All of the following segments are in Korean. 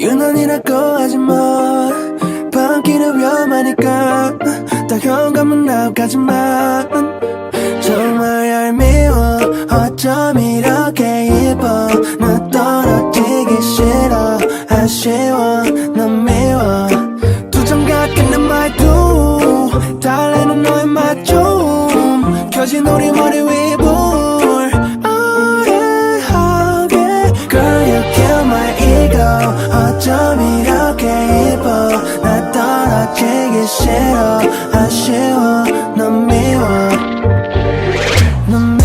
유난이라고 하지마. 밤길은 위험하니까. 더 현감은 나가지만. 정말 얄미워. 어쩜 이렇게 예뻐. 나 떨어지기 싫어. 아쉬워. 넌 미워. 두점 같은 내 말도 달래는 너의 맛좀. 켜진 우리 떨어지기 싫어 아쉬워 넌 미워. 넌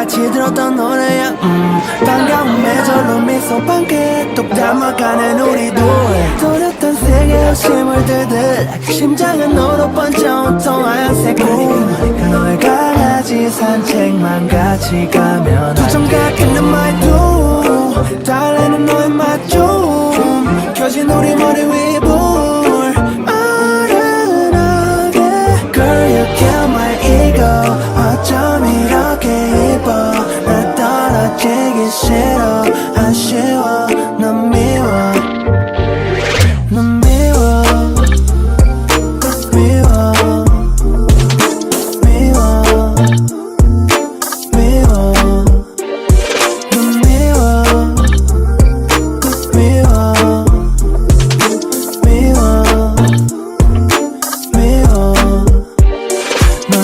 같이 들었던 노래야. 음. 반가운 매절로 미소 반게 똑 닮아가는 우리 둘 또렷한 세계 욕심을 들듯 심장은 너로 번져 온통 하얀색 꿈 너의 강아지 산책만 같이 가면 두점 같은 내 말도 달래는 너의 맛좀. 켜진 우리 머리 위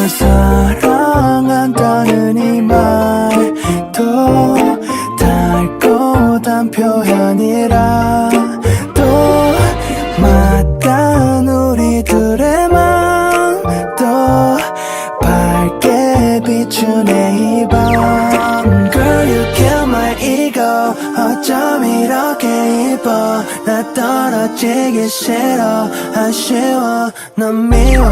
널 사랑한다는 이 말도 달고 단 표현이라 또 맞단 우리들의 맘도 밝게 비추네 이밤. Girl you kill my ego. 어쩜 이렇게 예뻐? 나 떨어지기 싫어. 아쉬워. 넌 미워